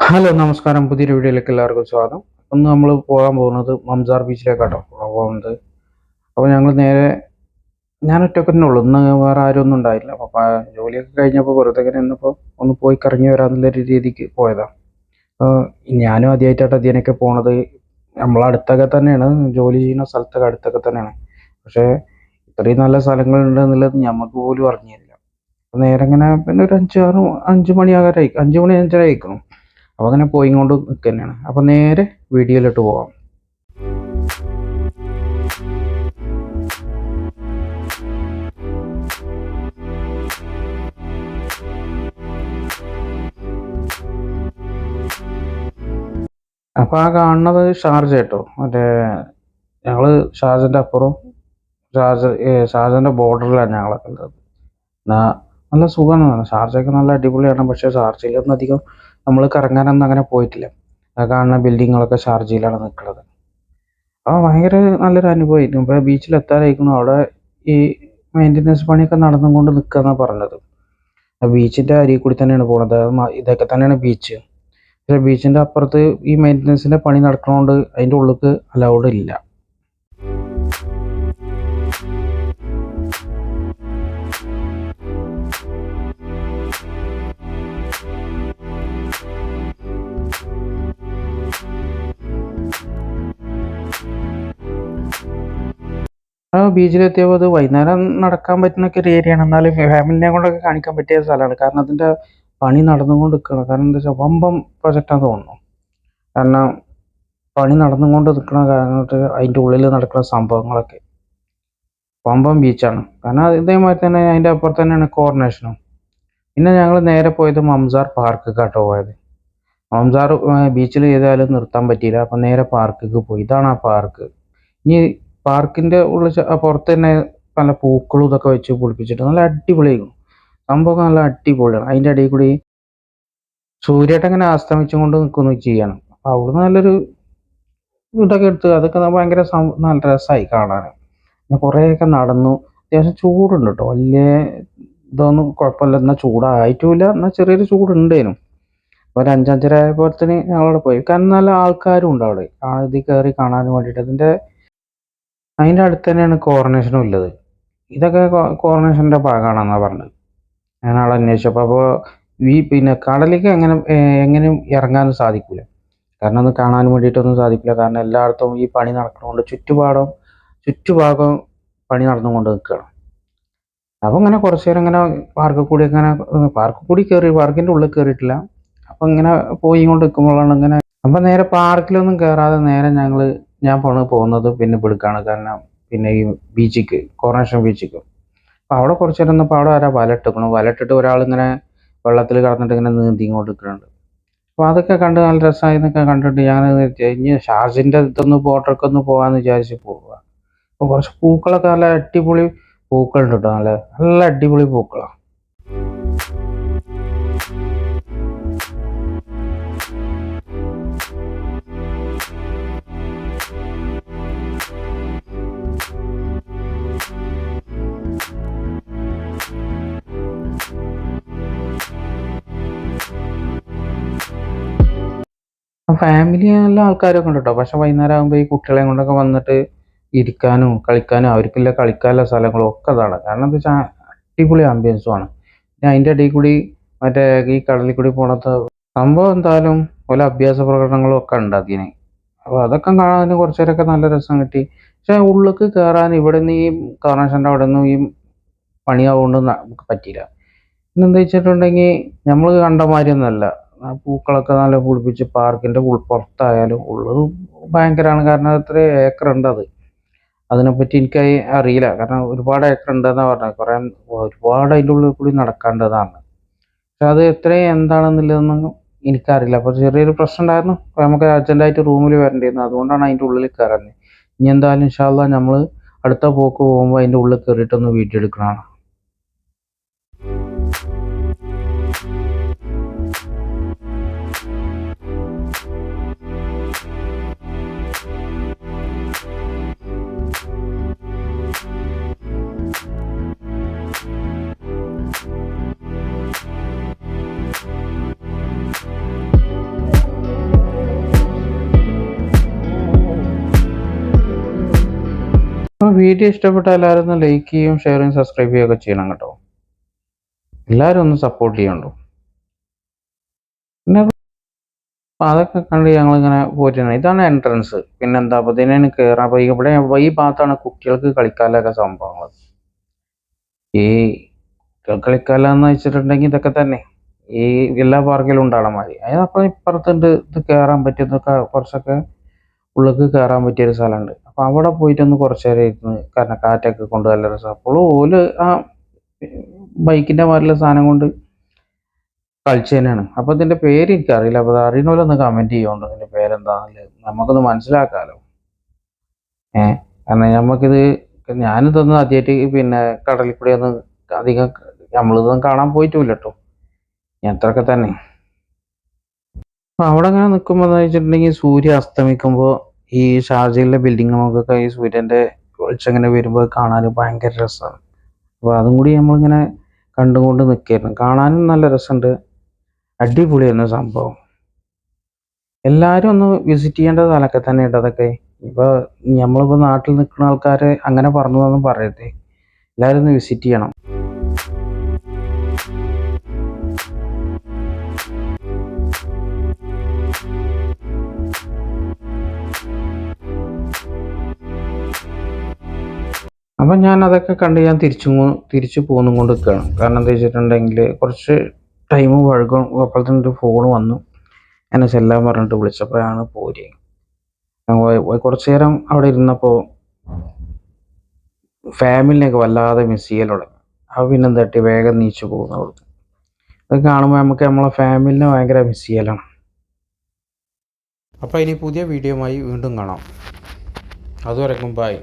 Hello നമസ്കാരം. പുതിയൊരു വീഡിയോയിലേക്ക് എല്ലാവർക്കും സ്വാഗതം. ഒന്ന് നമ്മൾ പോകാൻ പോകുന്നത് മംസാർ ബീച്ചിലേക്കാട്ടോ പോകുന്നത്. അപ്പോൾ ഞങ്ങൾ നേരെ ഞാൻ ഒറ്റയ്ക്ക് തന്നെ ഉള്ളൂ. ഇന്ന് വേറെ ആരും ഒന്നും ഉണ്ടായില്ല. അപ്പോൾ ജോലിയൊക്കെ കഴിഞ്ഞപ്പോൾ വെറുതെ ഇങ്ങനെ ഇന്നിപ്പോൾ ഒന്ന് പോയി കറങ്ങി വരാമെന്നുള്ളൊരു രീതിക്ക് പോയതാണ് ഞാനും ആദ്യമായിട്ടാണ് അതിനൊക്കെ പോണത്. നമ്മളടുത്തൊക്കെ തന്നെയാണ്. ജോലി ചെയ്യുന്ന സ്ഥലത്തൊക്കെ അടുത്തൊക്കെ തന്നെയാണ്. പക്ഷേ ഇത്രയും നല്ല സ്ഥലങ്ങളുണ്ട് എന്നുള്ളത് ഞമ്മക്ക് പോലും അറിഞ്ഞില്ല. നേരെ ഇങ്ങനെ പിന്നെ ഒരു അഞ്ച് ആറ് അഞ്ച് മണിയാകാറായി. അഞ്ച് മണി അഞ്ചര അപ്പോൾ അങ്ങനെ പോയി കൊണ്ട് നിൽക്കുക തന്നെയാണ് അപ്പോൾ നേരെ വീഡിയോയിലോട്ട് പോകാം അപ്പോൾ ആ കാണുന്നത് ഷാർജ കേട്ടോ. മറ്റേ ഞങ്ങൾ ഷാർജന്റെ അപ്പുറം ഷാർജ ഷാർജന്റെ ബോർഡറിലാണ് ഞങ്ങളൊക്കെ ഉള്ളത് നല്ല സുഖമാണ്. ഷാർജയൊക്കെ നല്ല അടിപൊളിയാണ്. പക്ഷേ ഷാർജയിലൊന്നും അധികം നമ്മൾ കറങ്ങാനൊന്നും അങ്ങനെ പോയിട്ടില്ല. ആ കാണുന്ന ബിൽഡിങ്ങുകളൊക്കെ ഷാർജയിലാണ് നിൽക്കുന്നത്. അപ്പോൾ ഭയങ്കര നല്ലൊരു അനുഭവമായിരുന്നു. ഇപ്പോൾ ബീച്ചിൽ എത്താറായിരിക്കുന്നു അവിടെ ഈ മെയിന്റനൻസ് പണിയൊക്കെ നടന്നുകൊണ്ട് നിൽക്കുകയെന്നാണ് പറഞ്ഞത്. ബീച്ചിന്റെ അരികിൽ കൂടി തന്നെയാണ് പോകുന്നത് ഇതൊക്കെ തന്നെയാണ് ബീച്ച് പക്ഷേ ബീച്ചിന്റെ അപ്പുറത്ത് ഈ മെയിന്റനൻസിന്റെ പണി നടക്കണോണ്ട് അതിന്റെ ഉള്ളിലേക്ക് അലൗഡ് ഇല്ല. ആ ബീച്ചിലെത്തിയപ്പോൾ അത് വൈകുന്നേരം നടക്കാൻ പറ്റുന്നൊക്കെ ഒരു ഏരിയ ആണ്. എന്നാലും ഫാമിലിനെ കൊണ്ടൊക്കെ കാണിക്കാൻ പറ്റിയ സ്ഥലമാണ്. കാരണം അതിന്റെ പണി നടന്നുകൊണ്ട് നിൽക്കണം കാരണം എന്താ വെച്ചാൽ വമ്പം പ്രൊജക്റ്റാന്ന് തോന്നുന്നു. കാരണം പണി നടന്നുകൊണ്ട് നിൽക്കണ കാരണത്ത് അതിന്റെ ഉള്ളിൽ നടക്കുന്ന സംഭവങ്ങളൊക്കെ. വമ്പം ബീച്ചാണ് കാരണം ഇതേമാതിരി തന്നെ അതിന്റെ അപ്പുറത്ത് തന്നെയാണ് കോർണേഷനും പിന്നെ ഞങ്ങൾ നേരെ പോയത് മംസാർ പാർക്ക് കേട്ടോ പോയത്. മംസാർ ബീച്ചിൽ ചെയ്താലും നിർത്താൻ പറ്റിയില്ല. അപ്പം നേരെ പാർക്കിക്ക് പോയി. ഇതാണ് ആ പാർക്ക് ഇനി പാർക്കിന്റെ ഉള്ളിൽ പുറത്ത് തന്നെ പല പൂക്കളും ഇതൊക്കെ വെച്ച് പൊളിപ്പിച്ചിട്ട് നല്ല അടിപൊളിയായിരുന്നു. സംഭവം നല്ല അടിപൊളിയാണ്. അതിന്റെ ഇടയിൽ കൂടി സൂര്യട്ട് ഇങ്ങനെ അസ്തമിച്ചും കൊണ്ട് നിൽക്കുന്നു ചെയ്യണം. അപ്പോൾ അവിടുന്ന് നല്ലൊരു ഇതൊക്കെ എടുത്ത് അതൊക്കെ ഭയങ്കര നല്ല രസമായി കാണാൻ പിന്നെ കുറേയൊക്കെ നടന്നു. അത്യാവശ്യം ചൂടുണ്ട് കേട്ടോ വലിയ ഇതൊന്നും കുഴപ്പമില്ല. എന്നാൽ ചൂടായിട്ടുമില്ല എന്നാൽ ചെറിയൊരു ചൂടുണ്ടേനും. അപ്പോൾ ഒരു അഞ്ചഞ്ചര ആയപ്പോഴത്തേന് ഞങ്ങളവിടെ പോയി. കാരണം നല്ല ആൾക്കാരും ഉണ്ട് അവിടെ. ആ ഇത് കയറി കാണാൻ വേണ്ടിയിട്ട്. അതിന്റെ അതിന്റെ അടുത്ത് തന്നെയാണ് കോർണേഷനും ഉള്ളത്. ഇതൊക്കെ കോർണേഷന്റെ ഭാഗമാണെന്നാണ് പറഞ്ഞത്. ഞാൻ ആളെ അന്വേഷിച്ചപ്പോൾ അപ്പോൾ ഈ പിന്നെ കടലിലേക്ക് എങ്ങനെ എങ്ങനെയും ഇറങ്ങാനും സാധിക്കില്ല കാരണം ഒന്ന് കാണാൻ വേണ്ടിയിട്ടൊന്നും സാധിക്കില്ല കാരണം എല്ലായിടത്തും ഈ പണി നടക്കുന്നതുകൊണ്ട് ചുറ്റുപാടും ചുറ്റുഭാഗം പണി നടന്നുകൊണ്ട് നിൽക്കുകയാണ് അപ്പോൾ ഇങ്ങനെ കുറച്ച് നേരം ഇങ്ങനെ പാർക്കിൽ കൂടി ഇങ്ങനെ പാർക്കിൽ കൂടി കയറി പാർക്കിന്റെ ഉള്ളിൽ കയറിയിട്ടില്ല അപ്പോൾ ഇങ്ങനെ പോയി കൊണ്ട് നിൽക്കുമ്പോഴാണ് ഇങ്ങനെ അപ്പോൾ നേരെ പാർക്കിലൊന്നും കയറാതെ നേരെ ഞങ്ങൾ ഞാൻ പോണ പോകുന്നത് പിന്നെ പിടുക്കാണ് കാരണം പിന്നെ ഈ ബീച്ചിക്ക് കോറേഷൻ ബീച്ചിക്ക്. അപ്പോൾ അവിടെ കുറച്ച് നേരം നിന്നപ്പോൾ അവിടെ ആരാ വലട്ടിക്കണം വലട്ടിട്ട് ഒരാളിങ്ങനെ വെള്ളത്തിൽ കടന്നിട്ട് ഇങ്ങനെ നീന്തി ഇങ്ങോട്ട് നിൽക്കുന്നുണ്ട്. അപ്പോൾ അതൊക്കെ കണ്ട് നല്ല രസമായി എന്നൊക്കെ കണ്ടിട്ട് ഞാൻ ഇനി ഷാർജിന്റെ ഇതൊന്ന് ബോട്ടർക്ക് ഒന്ന് പോകാമെന്ന് വിചാരിച്ച് പോവുക അപ്പോൾ കുറച്ച് പൂക്കളൊക്കെ നല്ല അടിപൊളി പൂക്കളുണ്ട് കേട്ടോ നല്ല നല്ല അടിപൊളി പൂക്കളാണ് ഫാമിലി നല്ല ആൾക്കാരൊക്കെ ഉണ്ട് കേട്ടോ പക്ഷെ വൈകുന്നേരം ആകുമ്പോൾ ഈ കുട്ടികളെ കൊണ്ടൊക്കെ വന്നിട്ട് ഇരിക്കാനും കളിക്കാനും അവർക്കില്ല കളിക്കാനുള്ള സ്ഥലങ്ങളും ഒക്കെ അതാണ്. കാരണം എന്താ വെച്ചാൽ അടിപൊളി ആംബിയൻസും ആണ്. പിന്നെ അതിന്റെ ഇടയിൽ കൂടി മറ്റേ ഈ കടലിൽ കൂടി പോണത്തെ സംഭവം എന്തായാലും പല അഭ്യാസ പ്രകടനങ്ങളും ഒക്കെ ഉണ്ട് അതിന്. അപ്പോൾ അതൊക്കെ കാണാൻ കുറച്ച് പേരൊക്കെ നല്ല രസം കിട്ടി. പക്ഷേ ഉള്ളിലേക്ക് കയറാൻ ഇവിടെ നിന്ന് ഈ കാർണേഷന്റെ അവിടെ നിന്ന് ഈ പണിയാവുകൊണ്ട് നമുക്ക് പറ്റിയില്ല. പിന്നെന്താ വെച്ചിട്ടുണ്ടെങ്കിൽ നമ്മൾ കണ്ട മാതിരിയൊന്നുമല്ല ആ പൂക്കളൊക്കെ നല്ല പിടിപ്പിച്ച് പാർക്കിന്റെ ഉൾപ്പുറത്തായാലും ഉള്ളത് ഭയങ്കരമാണ് കാരണം എത്ര ഏക്കർ ഉണ്ട് അത്? അതിനെപ്പറ്റി എനിക്ക് അറിയില്ല. കാരണം ഒരുപാട് ഏക്കർ ഉണ്ടെന്നാണ് പറഞ്ഞത്. കുറേ ഒരുപാട് അതിന്റെ ഉള്ളിൽ കൂടി നടക്കേണ്ടതാണ്. പക്ഷെ അത് എത്രയും എന്താണെന്നുള്ളതൊന്നും എനിക്കറിയില്ല. അപ്പോൾ ചെറിയൊരു പ്രശ്നം ഉണ്ടായിരുന്നു. അപ്പോൾ നമുക്ക് അർജന്റായിട്ട് റൂമിൽ വരേണ്ടിയിരുന്നു. അതുകൊണ്ടാണ് അതിന്റെ ഉള്ളിൽ കയറുന്നത് ഇനി എന്തായാലും ഇൻഷാല്ല നമ്മൾ അടുത്ത പോക്ക് പോകുമ്പോൾ അതിന്റെ ഉള്ളിൽ കയറിയിട്ടൊന്ന് വീഡിയോ എടുക്കണതാണ്. അപ്പോൾ വീഡിയോ ഇഷ്ടപ്പെട്ട എല്ലാവരും ഒന്ന് ലൈക്ക് ചെയ്യും ഷെയർ ചെയ്യും സബ്സ്ക്രൈബ് ചെയ്യുകയൊക്കെ ചെയ്യണം കേട്ടോ. എല്ലാവരും ഒന്ന് സപ്പോർട്ട് ചെയ്യണ്ടോ പിന്നെ അതൊക്കെ കണ്ട് ഞങ്ങളിങ്ങനെ പോയിട്ടാണ് ഇതാണ് എൻട്രൻസ് പിന്നെ എന്താ അപ്പോൾ ഇതിനെ കയറാൻ അപ്പോൾ ഇവിടെ ഈ ഭാഗത്താണ് കുട്ടികൾക്ക് കളിക്കാനുള്ള സംഭവങ്ങൾ ഈ കുട്ടികൾ കളിക്കാലെന്ന് വെച്ചിട്ടുണ്ടെങ്കിൽ ഇതൊക്കെ തന്നെ. ഈ എല്ലാ പാർക്കിലും ഉണ്ടാകണം മാതിരി. അതിനപ്പുറം ഇപ്പുറത്തുണ്ട് ഇത് കയറാൻ പറ്റുന്നൊക്കെ കുറച്ചൊക്കെ ഉള്ളിലേക്ക് കയറാൻ പറ്റിയൊരു സ്ഥലമുണ്ട്. അപ്പോൾ അവിടെ പോയിട്ടൊന്ന് കുറച്ച് നേരം ഇരുന്ന് കാരണം കാറ്റൊക്കെ കൊണ്ട് നല്ല രസം. അപ്പോൾ ഓൽ ആ ബൈക്കിന്റെ മാറിലെ സാധനം കൊണ്ട് കളിച്ചു തന്നെയാണ് അപ്പോൾ ഇതിന്റെ പേര് എനിക്കറിയില്ല. അപ്പോൾ അത് അറിയണമല്ലോ കമന്റ് ചെയ്യുന്നുണ്ട് ഇതിന്റെ പേരെന്താണെന്നുള്ളത് നമുക്കൊന്ന് മനസ്സിലാക്കാമല്ലോ ഏ? കാരണം നമുക്കിത് ഞാനിതൊന്നും ആദ്യമായിട്ട് പിന്നെ കടലിൽ കൂടി ഒന്ന് അധികം നമ്മളിതൊന്നും കാണാൻ പോയിട്ടുമില്ല കേട്ടോ അത്രയൊക്കെ തന്നെ. അപ്പോൾ അവിടെ അങ്ങനെ നിൽക്കുമ്പോൾ എന്ന് വെച്ചിട്ടുണ്ടെങ്കിൽ സൂര്യ അസ്തമിക്കുമ്പോൾ ഈ ഷാർജയിലെ ബിൽഡിങ്ങുകൾക്കൊക്കെ ഈ സൂര്യന്റെ വെളിച്ചം ഇങ്ങനെ വരുമ്പോൾ കാണാൻ ഭയങ്കര രസമാണ് അപ്പോൾ അതും കൂടി നമ്മളിങ്ങനെ കണ്ടുകൊണ്ട് നിൽക്കുകയായിരുന്നു കാണാനും നല്ല രസമുണ്ട് അടിപൊളിയായിരുന്നു സംഭവം. എല്ലാവരും ഒന്ന് വിസിറ്റ് ചെയ്യേണ്ട സ്ഥലമൊക്കെ തന്നെ ഉണ്ട് അതൊക്കെ. ഇപ്പോൾ നമ്മളിപ്പോൾ നാട്ടിൽ നിൽക്കുന്ന ആൾക്കാർ അങ്ങനെ പറഞ്ഞതൊന്നും പറയട്ടെ എല്ലാവരും ഒന്ന് വിസിറ്റ് ചെയ്യണം. അപ്പം ഞാൻ അതൊക്കെ കണ്ട് ഞാൻ തിരിച്ചു തിരിച്ചു പോകുന്നും കൊണ്ട് നിൽക്കുകയാണ് കാരണം എന്താ വെച്ചിട്ടുണ്ടെങ്കിൽ കുറച്ച് ടൈം വഴുകും. അപ്പോഴത്തേനും ഒരു ഫോൺ വന്നു. എന്നെ ചെല്ലാൻ പറഞ്ഞിട്ട് വിളിച്ചപ്പോഴാണ് പോരി. ഞാൻ പോയി- പോയി കുറച്ച് നേരം അവിടെ ഇരുന്നപ്പോൾ ഫാമിലിനെയൊക്കെ വല്ലാതെ മിസ് ചെയ്യൽ തുടങ്ങി. അപ്പോൾ പിന്നെ എന്താട്ടി വേഗം നീച്ചു പോകുന്ന അവിടുന്ന്. അത് കാണുമ്പോൾ നമുക്ക് നമ്മളെ ഫാമിലിനെ ഭയങ്കര മിസ് ചെയ്യലാണ്. അപ്പോൾ ഇനി പുതിയ വീഡിയോയുമായി വീണ്ടും കാണാം. അതുവരെക്കും ബൈ